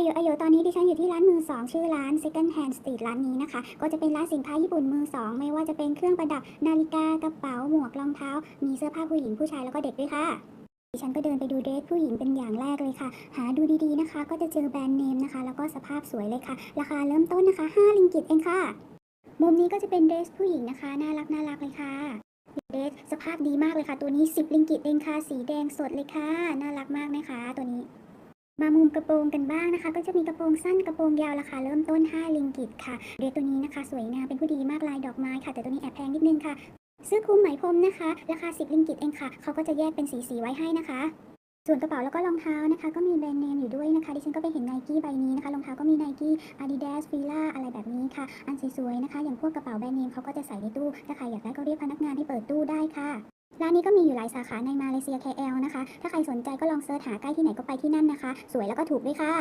อโยอโยตอนนี้ดิฉันอยู่ที่ร้านมือสองชื่อร้าน Second Hand Street ร้านนี้นะคะ ก็จะเป็นร้านสินค้าญี่ปุ่นมือสองไม่ว่าจะเป็นเครื่องประดับนาฬิกากระเป๋าหมวกรองเท้า มีเสื้อผ้าผู้หญิงผู้ชายแล้วก็เด็กด้วยค่ะดิฉันก็เดินไปดูเดรสผู้หญิงเป็นอย่างแรกเลยค่ะ หาดูดีๆนะคะ ก็จะเจอแบรนด์เนมนะคะ แล้วก็สภาพสวยเลยค่ะ ราคาเริ่มต้นนะคะ 5 ลิงกิตเองค่ะ มุมนี้ก็จะเป็นเดรสผู้หญิงนะคะ น่ารักน่ารักเลยค่ะเดรสสภาพดีมากเลยค่ะ ตัวนี้ 10 ลิงกิตเองค่ะ สีแดงสดเลยค่ะ น่ารักมากนะคะ ตัวนี้ มามุมกระโปรงกันบ้างนะคะ ก็จะมีกระโปรงสั้นกระโปรงยาวราคาเริ่มต้น 5 ลิงกิตค่ะเดรสตัวนี้นะคะ สวยงามเป็นผู้ดีมากลายดอกไม้ค่ะ แต่ตัวนี้แอบแพงนิดนึงค่ะเสื้อคลุมไหมพรมนะคะ ราคา 10 ลิงกิตเองค่ะ เขาก็จะแยกเป็นสีๆไว้ให้นะคะ ส่วนกระเป๋าแล้วก็รองเท้านะคะ ก็มีแบรนด์เนมอยู่ด้วยนะคะดิฉันก็ไปเห็นไนกี้ใบนี้นะคะรองเท้าก็มีไนกี้ Adidas Fila อะไรแบบนี้ค่ะ อันสวยๆนะคะ อย่างพวกกระเป๋าแบรนด์เนมเขาก็จะใส่ในตู้ถ้าใครอยากได้ก็เรียกพนักงานให้เปิดตู้ได้ค่ะ ร้านนี้ก็มีอยู่หลายสาขาในมาเลเซีย KL นะคะ ถ้าใครสนใจก็ลองเสิร์ชหาใกล้ที่ไหนก็ไปที่นั่นนะคะ สวยแล้วก็ถูกด้วยค่ะ